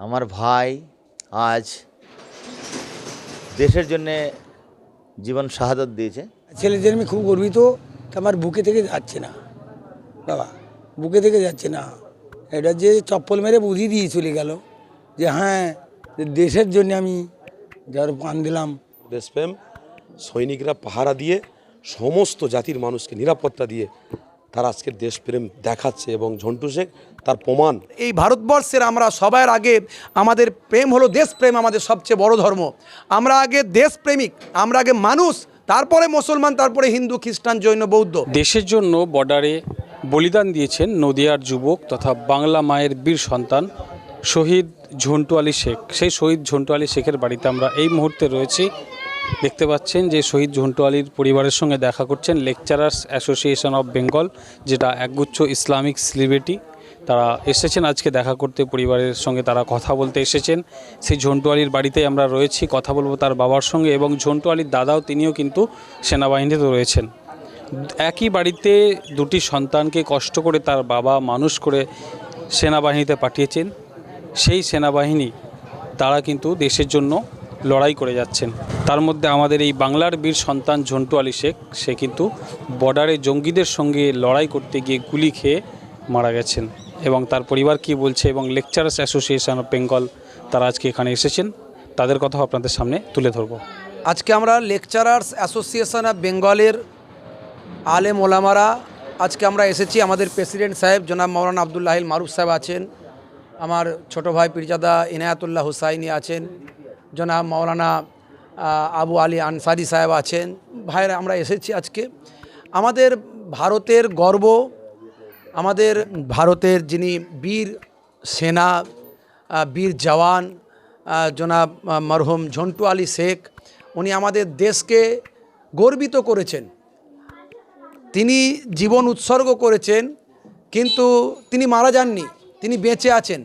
আমার ভাই আজ দেশের জন্যে জীবন শাহাদত দিয়েছে। ছেলেদের আমি খুব গর্বিত আমার বুকে থেকে যাচ্ছে না। বাবা বুকে থেকে যাচ্ছে না। এটা যে চপ্পল মেরে বুঝিয়ে দিয়ে চলে গেল যে হ্যাঁ দেশের জন্য আমি যার পান দিলাম। দেশপ্রেম সৈনিকরা পাহারা দিয়ে সমস্ত জাতির মানুষকে নিরাপত্তা দিয়ে তারা আজকের দেশপ্রেম দেখাচ্ছে এবং ঝন্টু শেখ তার প্রমাণ। এই ভারতবর্ষের আমরা সবার আগে আমাদের প্রেম হলো দেশপ্রেম আমাদের সবচেয়ে বড় ধর্ম। আমরা আগে দেশপ্রেমিক আমরা আগে মানুষ তারপরে মুসলমান তারপরে হিন্দু খ্রিস্টান জৈন বৌদ্ধ। দেশের জন্য বর্ডারে বলিদান দিয়েছেন নদিয়ার যুবক তথা বাংলা মায়ের বীর সন্তান শহীদ ঝন্টু আলী শেখ। সেই শহীদ ঝন্টু আলী শেখের বাড়িতে আমরা এই মুহূর্তে রয়েছি। দেখতে পাচ্ছেন যে শহীদ ঝন্টু আলীর পরিবারের সঙ্গে দেখা করছেন লেকচারার্স অ্যাসোসিয়েশন অফ বেঙ্গল, যেটা একগুচ্ছ ইসলামিক সেলিব্রিটি। তারা এসেছেন আজকে দেখা করতে, পরিবারের সঙ্গে তারা কথা বলতে এসেছেন। সেই ঝন্টু আলীর বাড়িতেই আমরা রয়েছি, কথা বলব তার বাবার সঙ্গে এবং ঝন্টু আলীর দাদাও তিনিও কিন্তু সেনাবাহিনীতে রয়েছেন। একই বাড়িতে দুটি সন্তানকে কষ্ট করে তার বাবা মানুষ করে সেনাবাহিনীতে পাঠিয়েছেন। সেই সেনাবাহিনী, তারা কিন্তু দেশের জন্য লড়াই করে যাচ্ছেন। তার মধ্যে আমাদের এই বাংলার বীর সন্তান ঝন্টু আলী শেখ, সে কিন্তু বর্ডারে জঙ্গিদের সঙ্গে লড়াই করতে গিয়ে গুলি খেয়ে মারা গেছেন। এবং তার পরিবার কি বলছে এবং লেকচারার্স অ্যাসোসিয়েশন অফ বেঙ্গল তারা আজকে এখানে এসেছেন। তাদের কথা আপনাদের সামনে তুলে ধরবো। আজকে আমরা লেকচারার্স অ্যাসোসিয়েশন অফ বেঙ্গলের আলেম ওলামারা, আজকে আমরা এসেছি আমাদের প্রেসিডেন্ট সাহেব জনাব মৌলানা আবদুল্লাহিল মারুফ সাহেব আছেন, আমার ছোট ভাই পিরজাদা ইনায়াতুল্লাহ হুসাইনি আছেন জনাব মৌলানা আবু আলী আনসারি সাহেব আছেন। ভাইরা আমরা এসেছি আজকে। আমাদের ভারতের গর্ব, আমাদের ভারতের যিনি বীর সেনা বীর জওয়ান জনাব মরহুম ঝন্টু আলী শেখ, উনি আমাদের দেশকে গর্বিত করেছেন। তিনি জীবন উৎসর্গ করেছেন, কিন্তু তিনি মারা যাননি, তিনি বেঁচে আছেন।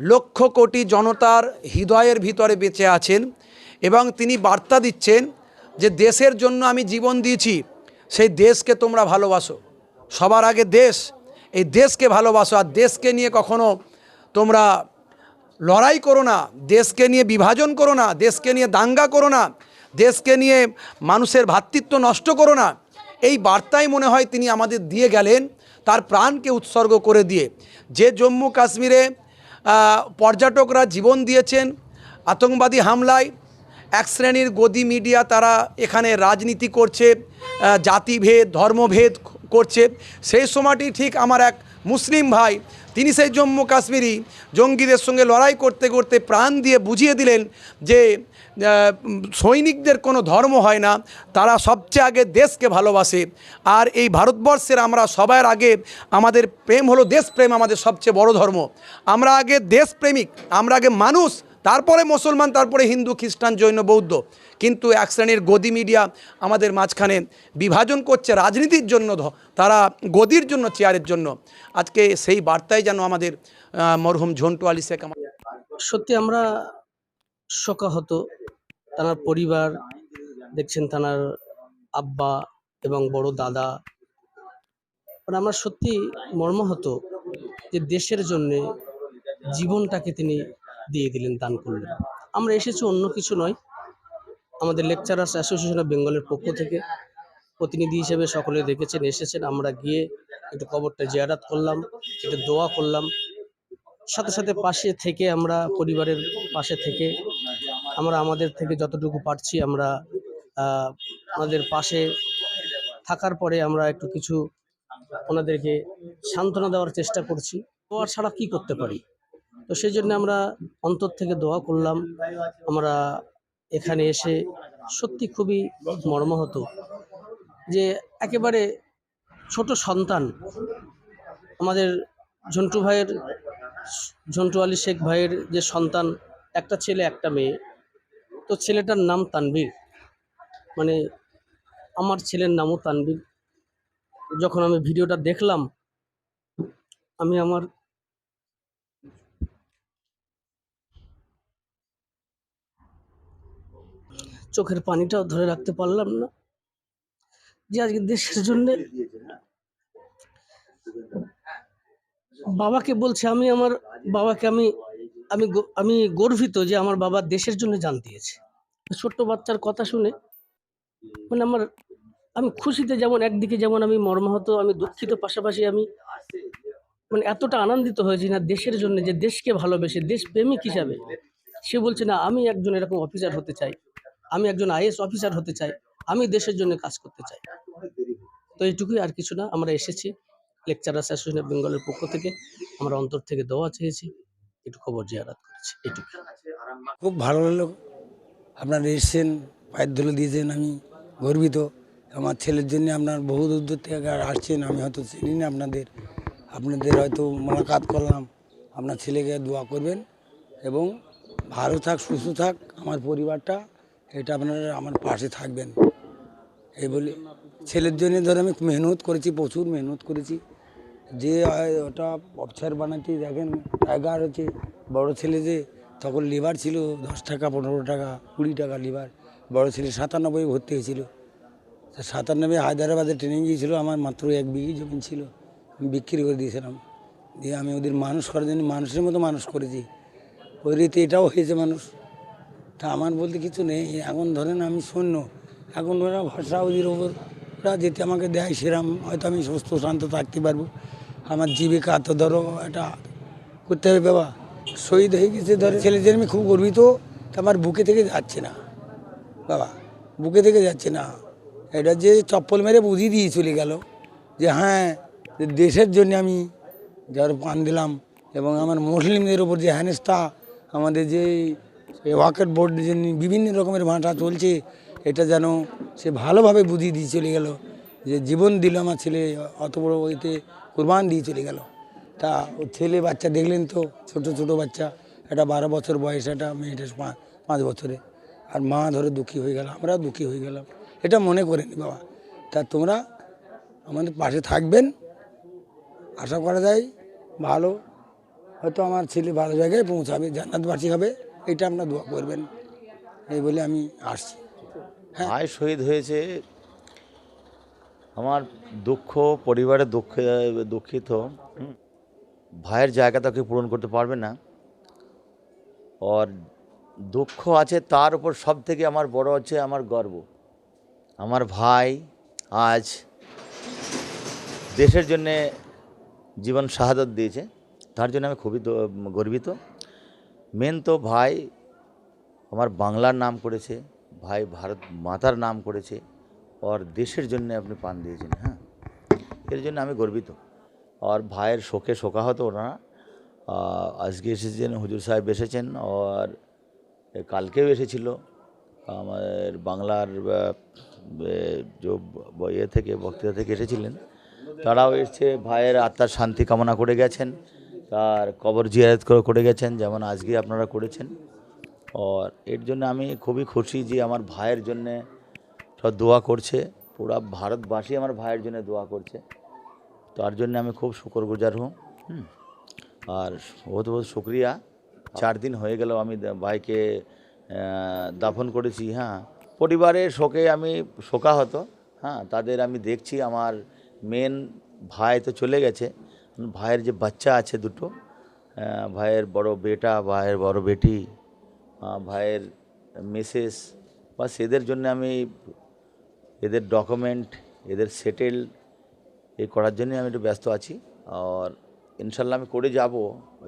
লক্ষ কোটি জনতার হৃদয়ের ভিতরে বেঁচে আছেন এবং তিনি বার্তা দিচ্ছেন যে দেশের জন্য আমি জীবন দিয়েছি, সেই দেশকে তোমরা ভালোবাসো। সবার আগে দেশ, এই দেশকে ভালোবাসো আর দেশকে নিয়ে কখনো তোমরা লড়াই করো না, দেশকে নিয়ে বিভাজন করো না, দেশকে নিয়ে দাঙ্গা করো না, দেশকে নিয়ে মানুষের ভ্রাতৃত্ব নষ্ট করো না। এই বার্তাই মনে হয় তিনি আমাদের দিয়ে গেলেন, তার প্রাণকে উৎসর্গ করে দিয়ে। যে জম্মু কাশ্মীরে পর্যটকরা জীবন দিয়েছেন, আতঙ্কবাদী হামলায়। এক শ্রেণির গদি মিডিয়া তারা এখানে রাজনীতি করছে জাতিভেদ, ধর্মভেদ করছে। সেই সময়টি ঠিক আমার এক মুসলিম ভাই তিনি সেই জম্মু কাশ্মীরি জঙ্গিদের সঙ্গে লড়াই করতে করতে প্রাণ দিয়ে বুঝিয়ে দিলেন যে সৈনিকদের কোনো ধর্ম হয় না, তারা সবচেয়ে আগে দেশকে ভালোবাসে। আর এই ভারতবর্ষের আমরা সবার আগে আমাদের প্রেম হলো দেশপ্রেম আমাদের সবচেয়ে বড় ধর্ম। আমরা আগে দেশপ্রেমিক, আমরা আগে মানুষ তারপরে মুসলমান, তারপরে হিন্দু, খ্রিস্টান, জৈন, বৌদ্ধ। কিন্তু এক শ্রেণির গদি মিডিয়া আমাদের মাঝখানে বিভাজন করছে রাজনীতির জন্য তারা গদির জন্য, চেয়ারের জন্য। আজকে সেই বার্তায় যেন আমাদের মরহুম ঝন্টু আলী শেখ আমার সত্যি আমরা শোকাহত। তার পরিবার, দেখছেন তার আব্বা এবং বড় দাদা। মানে আমরা সত্যি মর্মাহত যে দেশের জন্যে জীবনটাকে তিনি দিয়ে দিলেন দান করলেন। আমরা এসেছি অন্য কিছু নয়। আমাদের লেকচারার্স অ্যাসোসিয়েশন অফ বেঙ্গলের পক্ষ থেকে প্রতিনিধি হিসেবে সকলে দেখেছেন এসেছেন। আমরা গিয়ে একটু কবরটা জিয়ারাত করলাম একটু দোয়া করলাম। সাথে সাথে পাশে থেকে আমরা পরিবারের পাশে থেকে আমরা আমাদের থেকে যতটুকু পারছি আমরা আহ, ওনাদের পাশে থাকার পরে আমরা একটু কিছু ওনাদেরকে সান্ত্বনা দেওয়ার চেষ্টা করছি। দোয়া ছাড়া কি করতে পারি? তো সেই জন্য আমরা অন্তর থেকে দোয়া করলাম। আমরা এখানে এসে সত্যি খুবই মর্মাহত যে একেবারে ছোট সন্তান আমাদের ঝন্টু ভাইয়ের, ঝন্টু আলী শেখ ভাইয়ের যে সন্তান, একটা ছেলে, একটা মেয়ে। তো ছেলেটার নাম তানবীর মানে আমার ছেলের নামও তানবীর যখন আমি ভিডিওটা দেখলাম, আমি আমার চোখের পানিটাও ধরে রাখতে পারলাম না। যে আজকে দেশের জন্যে বাবাকে বলছে, আমি আমার বাবাকে, আমি আমি আমি গর্বিত যে আমার বাবা দেশের জন্য জান দিয়েছে। ছোট্ট বাচ্চার কথা শুনে মানে আমার, আমি খুশিতে যেমন একদিকে যেমন আমি মর্মাহত, আমি দুঃখিত, পাশাপাশি আমি মানে এতটা আনন্দিত হয়েছি না দেশের জন্য যে দেশকে ভালোবেসে দেশ প্রেমিক হিসাবে। সে বলছে, না, আমি একজন এরকম অফিসার হতে চাই। আমি একজন আইএস অফিসার হতে চাই, আমি দেশের জন্য কাজ করতে চাই। তো এইটুকুই আর কিছু না, আমরা এসেছি লেকচারার্স অ্যাসোসিয়েশন অফ বেঙ্গলের পক্ষ থেকে, আমরা অন্তর থেকে দোয়া চেয়েছি, একটু খবর জিয়ারাত করেছি এইটুকু খুব ভালো লাগল, আপনারা এসছেন, পায়ের ধুলো দিয়েছেন, আমি গর্বিত। আমার ছেলের জন্য আপনার বহু দূর থেকে আর আসছেন, আমি হয়তো চিনি না আপনাদের। আপনাদের হয়তো মোলাকাত করলাম, আপনার ছেলেকে দোয়া করবেন এবং ভালো থাক, সুস্থ থাক, আমার পরিবারটা এটা আপনারা আমার পাশে থাকবেন। এই বলে ছেলের জন্য ধরে আমি মেহনত করেছি, প্রচুর মেহনত করেছি। যে ওটা অফিসার বানাতে দেখেন টাইগার হচ্ছে বড় ছেলে যে, তখন লিভার ছিল, দশ টাকা, পনেরো টাকা, কুড়ি টাকা লিভার বড় ছেলে সাতানব্বই ভর্তি হয়েছিল। সাতানব্বই হায়দ্রাবাদে ট্রেনিং গিয়েছিল আমার মাত্র এক বিঘি জমি ছিল। আমি বিক্রি করে দিয়েছিলাম। দিয়ে আমি ওদের মানুষ করার জন্য মানুষের মতো মানুষ করেছি। ওই রীতি এটাও হয়েছে মানুষ। তা আমার বলতে কিছু নেই। এখন ধরেন আমি শূন্য এখন ওরা ভরসা ওদের ওপর ওরা যেতে আমাকে দেয় সেরাম, হয়তো আমি সুস্থ, শান্ত থাকতে পারব। আমার জীবিকা তো ধরো এটা করতে হবে বাবা। শহীদ হয়ে গেছে ধরে, ছেলেদের আমি খুব গর্বিত, তা আমার বুকে থেকে যাচ্ছে না। বাবা, বুকে থেকে যাচ্ছে না। এটা যে চপ্পল মেরে বুঝিয়ে দিয়ে চলে গেল যে হ্যাঁ দেশের জন্য আমি যার পান দিলাম এবং আমার মুসলিমদের ওপর যে হেনস্থা, আমাদের যে ওয়াকেট বোর্ড যে বিভিন্ন রকমের ভাঁটা চলছে, এটা যেন সে ভালোভাবে বুঝিয়ে দিয়ে চলে গেল, যে জীবন দিল আমার ছেলে, অত বড় ওইতে কোরবান দিয়ে চলে গেল। তা ও ছেলে বাচ্চা দেখলেন তো, ছোট ছোট বাচ্চা, একটা বারো বছর বয়স, একটা মেয়েটা পাঁচ পাঁচ বছরে। আর মা ধরে দুঃখী হয়ে গেল, আমরা দুঃখী হয়ে গেলাম। এটা মনে করেনি বাবা। তা তোমরা আমাদের পাশে থাকবেন। আশা করা যায় ভালো, হয়তো আমার ছেলে ভালো জায়গায় পৌঁছাবে, জান্নাতবাসী হবে। এটা আপনারা দোয়া করবেন। এই বলে আমি আসছি। ভাই শহীদ হয়েছে। আমার দুঃখ, পরিবারের দুঃখ, দুঃখিত। ভাইয়ের জায়গা তাকে পূরণ করতে পারবে না। আর দুঃখ আছে তার উপর সব থেকে আমার বড় হচ্ছে আমার গর্ব। আমার ভাই আজ দেশের জন্যে জীবন শাহাদত দিয়েছে। তার জন্য আমি খুবই গর্বিত। মেন তো ভাই আমার বাংলার নাম করেছে, ভাই ভারত মাতার নাম করেছে, আর দেশের জন্য আপনি পান দিয়েছেন হ্যাঁ? এর জন্য আমি গর্বিত। আর ভাইয়ের শোকে শোকাহত ওনারা। আজকে এসেছেন, হুজুর সাহেব এসেছেন, আর কালকেও এসেছিল। আমাদের বাংলার যে ইয়ে থেকে, বক্তৃতা থেকে এসেছিলেন। তারাও এসছে, ভাইয়ের আত্মার শান্তি কামনা করে গেছেন। তার কবর জিয়ারত করে গেছেন, যেমন আজকে আপনারা করেছেন। আর এর জন্য আমি খুবই খুশি যে আমার ভাইয়ের জন্যে সব দোয়া করছে, পুরা ভারতবাসী আমার ভাইয়ের জন্য দোয়া করছে। তার জন্য আমি খুব শুকরগুজার হুম। হুম। আর বহুত বহুত শুক্রিয়া। চার দিন হয়ে গেল আমি ভাইকে দাফন করেছি হ্যাঁ। পরিবারের শোকে আমি শোকাহত হ্যাঁ। তাদের আমি দেখছি, আমার মেন ভাই তো চলে গেছে। ভাইয়ের যে বাচ্চা আছে দুটো ভাইয়ের বড় বেটা, ভাইয়ের বড় বেটি ভাইয়ের মিসেস বা এদের জন্য আমি এদের ডকুমেন্ট, এদের সেটেল এই করার জন্যই আমি একটু ব্যস্ত আছি। আর ইনশাল্লাহ আমি করে যাব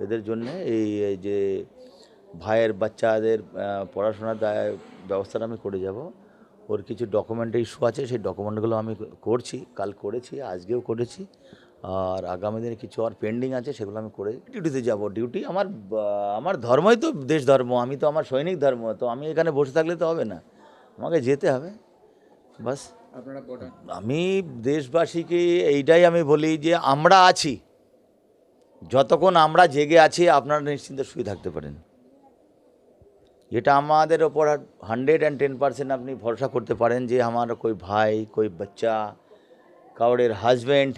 এদের জন্য এই যে ভাইয়ের বাচ্চাদের পড়াশোনার ব্যবস্থাটা আমি করে যাব। ওর কিছু ডকুমেন্টের ইস্যু আছে, সেই ডকুমেন্টগুলো আমি করছি, কাল করেছি, আজকেও করেছি। আর আগামী দিনে কিছু আর পেন্ডিং আছে সেগুলো আমি করে ডিউটিতে যাব। ডিউটি আমার আমার ধর্মই তো দেশ ধর্ম আমি তো আমার সৈনিক ধর্ম তো আমি এখানে বসে থাকলে তো হবে না। আমাকে যেতে হবে বাস। আমি দেশবাসীকে এইটাই আমি বলি যে আমরা আছি। যতক্ষণ আমরা জেগে আছি আপনারা নিশ্চিন্তে শুয়ে থাকতে পারেন। এটা আমাদের ওপর হান্ড্রেড অ্যান্ড টেন পার্সেন্ট আপনি ভরসা করতে পারেন যে আমার কই ভাই কই বাচ্চা কাউরের হাজব্যান্ড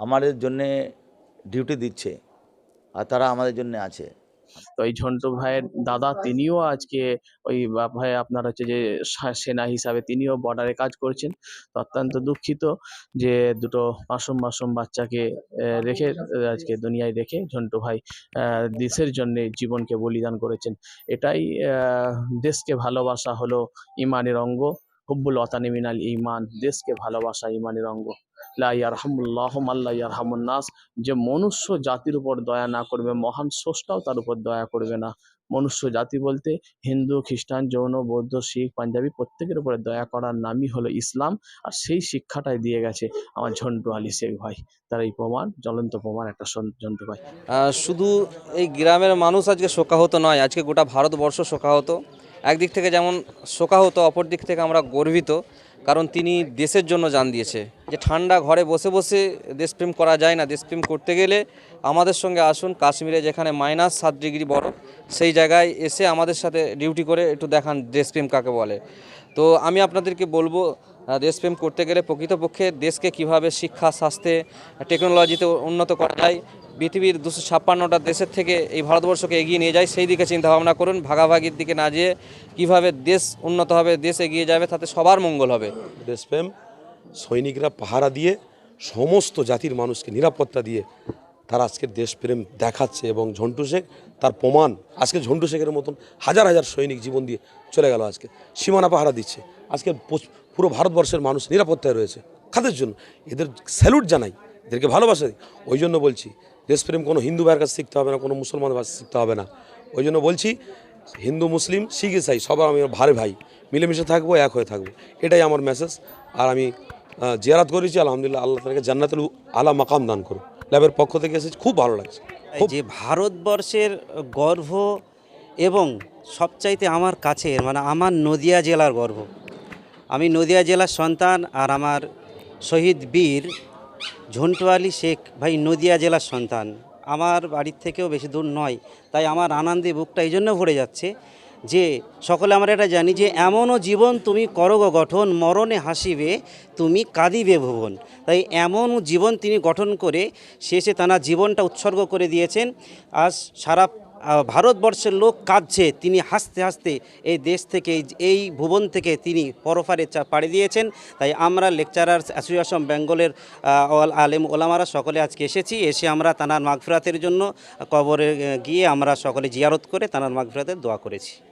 আমাদের জন্যে ডিউটি দিচ্ছে আর তারা আমাদের জন্য আছে। তো এই ঝন্টু ভাইয়ের দাদা তিনিও আজকে ওই ভাই আপনার হচ্ছে যে সেনা হিসাবে তিনিও বর্ডারে কাজ করছেন। তো অত্যন্ত দুঃখিত যে দুটো মাসুম মাসুম বাচ্চাকে রেখে, আজকে দুনিয়ায় রেখে ঝন্টু ভাই দেশের জন্য জীবনকে বলিদান করেছেন। এটাই দেশকে ভালোবাসা হলো ইমানের অঙ্গ। হুব্বুল ওয়াতানি মিনাল ইমান দেশকে ভালোবাসা ইমানের অঙ্গ। নাস, যে মনুষ্য জাতির উপর দয়া না করবে, মহান স্রষ্টাও তার উপর দয়া করবে না। মনুষ্য জাতি বলতে হিন্দু, খ্রিস্টান, জৈন, বৌদ্ধ, শিখ, পাঞ্জাবি প্রত্যেকের উপরে দয়া করার নামই হলো ইসলাম, আর সেই শিক্ষাটাই দিয়ে গেছে আমার ঝন্টু আলী শেখ ভাই। তার এই প্রমাণ, জ্বলন্ত প্রমাণ একটা ঝন্টু ভাই। শুধু এই গ্রামের মানুষ আজকে শোকাহত নয়, আজকে গোটা ভারতবর্ষ শোকাহত। একদিক থেকে যেমন শোকাহত অপর দিক থেকে আমরা গর্বিত, কারণ তিনি দেশের জন্য জান দিয়েছে। যে ঠান্ডা ঘরে বসে বসে দেশপ্রেম করা যায় না, দেশপ্রেম করতে গেলে আমাদের সঙ্গে আসুন কাশ্মীরে যেখানে মাইনাস সাত ডিগ্রি বরফ, সেই জায়গায় এসে আমাদের সাথে ডিউটি করে একটু দেখান দেশপ্রেম কাকে বলে। তো আমি আপনাদেরকে বলব দেশপ্রেম করতে গেলে প্রকৃতপক্ষে দেশকে কীভাবে শিক্ষা, স্বাস্থ্যে টেকনোলজিতে উন্নত করা যায়, পৃথিবীর দুশো ছাপ্পান্নটা দেশের থেকে এই ভারতবর্ষকে এগিয়ে নিয়ে যায়, সেই দিকে চিন্তা ভাবনা করুন। ভাগাভাগির দিকে না যেয়ে কীভাবে দেশ উন্নত হবে, দেশ এগিয়ে যাবে, তাতে সবার মঙ্গল হবে। দেশপ্রেম সৈনিকরা পাহারা দিয়ে, সমস্ত জাতির মানুষকে নিরাপত্তা দিয়ে তারা আজকের দেশপ্রেম দেখাচ্ছে এবং ঝন্টু শেখ তার প্রমাণ, আজকে ঝন্টু শেখের মতন হাজার হাজার সৈনিক জীবন দিয়ে চলে গেল আজকে। সীমানা পাহারা দিচ্ছে। আজকে পুরো ভারতবর্ষের মানুষ নিরাপত্তায় রয়েছে। কাদের জন্য? এদের স্যালুট জানাই এদেরকে ভালোবাসা দিই। ওই জন্য বলছি দেশপ্রেম কোনো হিন্দু ভাইয়ের কাছে শিখতে হবে না কোনো মুসলমান ভাষা শিখতে হবে না। ওই জন্য বলছি হিন্দু মুসলিম শিখ ইসাই সবার আমি ভাই ভাই মিলেমিশে থাকব এক হয়ে থাকব। এটাই আমার মেসেজ আর আমি জিয়ারাত করেছি আলহামদুলিল্লাহ আল্লাহ তাকে জান্নাতুল আলা মাকাম দান করুন ল্যাবের পক্ষ থেকে এসেছি খুব ভালো লাগছে। যে ভারতবর্ষের গর্ব এবং সবচাইতে আমার কাছে মানে আমার নদিয়া জেলার গর্ব আমি নদিয়া জেলার সন্তান আর আমার শহীদ বীর ঝন্টু আলী শেখ ভাই নদিয়া জেলার সন্তান। আমার বাড়ির থেকেও বেশি দূর নয়, তাই আমার আনন্দে বুকটা এই জন্য ভরে যাচ্ছে যে সকলে আমরা এটা জানি যে এমনও জীবন তুমি করো গো গঠন, মরণে হাসিবে তুমি কাঁদিবে ভুবন। তাই এমন জীবন তিনি গঠন করে শেষে তারা জীবনটা উৎসর্গ করে দিয়েছেন। আজ সারা ভারতবর্ষের লোক কাঁদছে, তিনি হাসতে হাসতে এই দেশ থেকে, এই- ভুবন থেকে তিনি পরফারে পাড়ি দিয়েছেন। তাই আমরা লেকচারার্স অ্যাসোসিয়েশন বেঙ্গলের আলেম ওলামারা সকলে আজকে এসেছি। এসে আমরা তানার মাগফিরাতের জন্য কবরে গিয়ে আমরা সকলে জিয়ারত করে তানার মাগফিরাতের দোয়া করেছি।